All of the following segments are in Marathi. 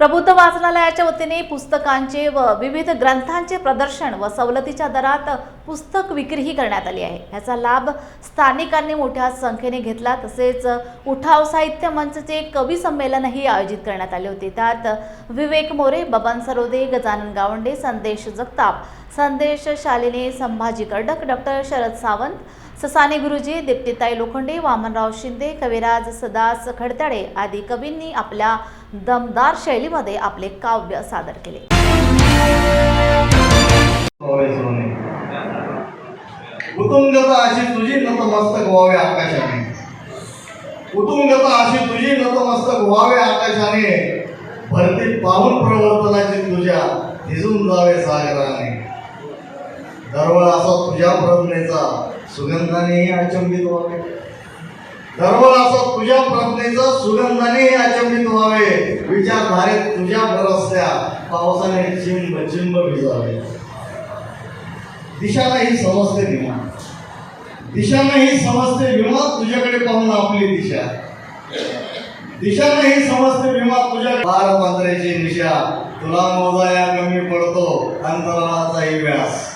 प्रबुद्ध वाचनालयाच्या वतीने पुस्तकांचे व विविध ग्रंथांचे प्रदर्शन व सवलतीच्या दरात पुस्तक विक्रीही करण्यात आली आहे. याचा लाभ स्थानिकांनी मोठ्या संख्येने घेतला. तसेच उठाव साहित्य मंचचे कवी संमेलनही आयोजित करण्यात आले होते. त्यात विवेक मोरे बबन सरोदे गजानन गावंडे संदेश जगताप संदेश शालिनी संभाजी कर्डक डॉक्टर शरद सावंत ससाने गुरुजी दीप्तिताई लोखंडे वामनराव शिंदे कविराज सदास खडताडे आदी कवींनी आपल्या दमदार शैलीमध्ये आपले काव्य सादर केले. उतुंगता अशी तुझी नतमस्तक व्हावे आकाशाने. उतुंगता अशी तुझी नतमस्तक व्हावे आकाशाने. भरती पाहून प्रवर्तनाची तुझ्या भिजून जावे सागराने. दरवळ असा तुझ्या प्रज्ञेचा सुगंधानेही अचंबित व्हावे. दरवळ तुझ्या प्रार्थनेचं सुगंधाने आचंबित व्हावे. विचारधारेत तुझ्या भरसल्या पावसाने चिंब चिंब भिजावे दिशा नाही समजते विमा दिशा नाही समजते विमा तुझ्याकडे पाहून आपली दिशा. दिशा नाही समजते विमा तुझ्या बार पंधराची दिशा तुला मोजाया कमी पडतो अंतराळाचाही व्यास.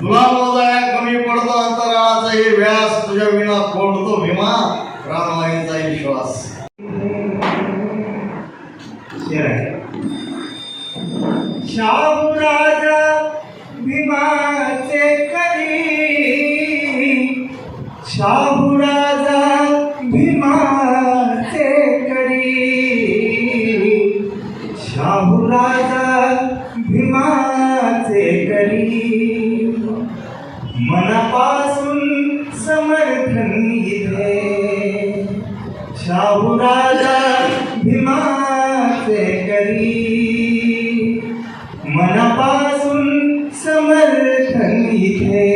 तुला मोजाया कमी पडतो अंतराळाचाही व्यास. तुझ्या विना फोडतो भीमा? प्राणवायूचाही श्वास हे आहे. शाहूराजा भीमाचे करी. शाहूराजा भीमाचे करी. शाहूराजा भीमाचे शाहू राजा भीमाचे करी. मनापासून समर्थन इथे.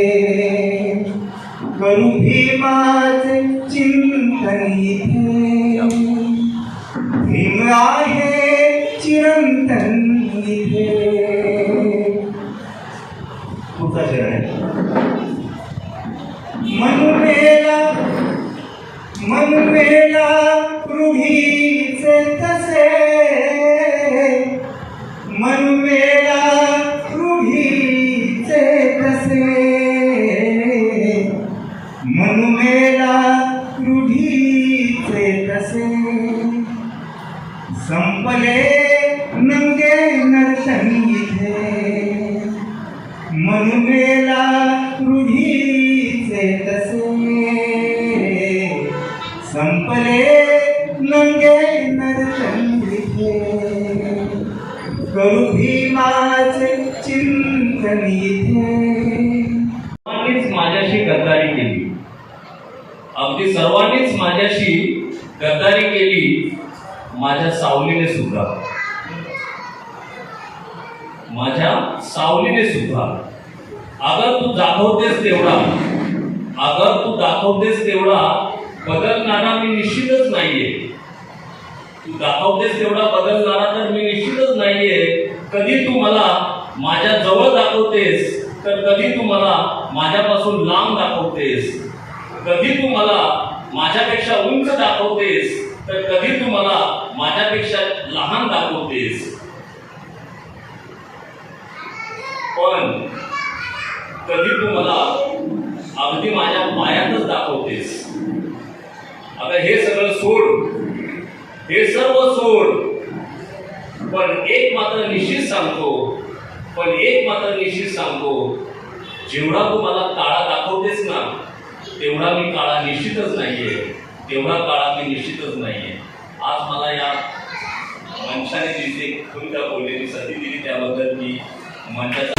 करू भीमाचे चिंतन इथे. भीम आहे चिरंतन इथे. पुढचा शेर आहे मनवेला मनवेला रूढीचे तसे. मनवेला रूढीचे तसे. मनवेला रूढीचे तसे. संपले नंगे नर्तन इथे मनवेला रूढीचे संपले नंगे नर्तन करू भीमाचे चिंतन सर्वांनीच माझ्याशी गद्दारी केली. अगदी सर्वांनीच माझ्याशी गद्दारी केली माझ्या सावलीने सुद्धा. माझ्या सावलीने सुद्धा. अगर तू दाखवतेस तेवढा अगर तू दाखवतेस तेवढा बदलणारा मी निश्चितच नाहीये. तू दाखवतेस तेवढा बदलणारा तर मी निश्चितच नाहीये. कधी तू मला माझ्या जवळ दाखवतेस तर कधी तू मला माझ्यापासून लांब दाखवतेस. कधी तू मला माझ्यापेक्षा उंच दाखवतेस तर कधी तू मला माझ्यापेक्षा लहान दाखवतेस. पण कधी तू मला अगदी माझ्या पायातच दाखवतेस. आता हे सगळं सोड हे सर्व सोड पण एक मात्र निश्चित सांगतो पण एक मात्र निश्चित सांगतो जेवढा तू मला काळा दाखवतेस ना तेवढा मी काळा निश्चितच नाहीये तेवढा काळा मी निश्चितच नाहीये. आज मला या मंचाने जी एक भूमिका बोललेली संधी दिली त्याबद्दल मी मंचाचा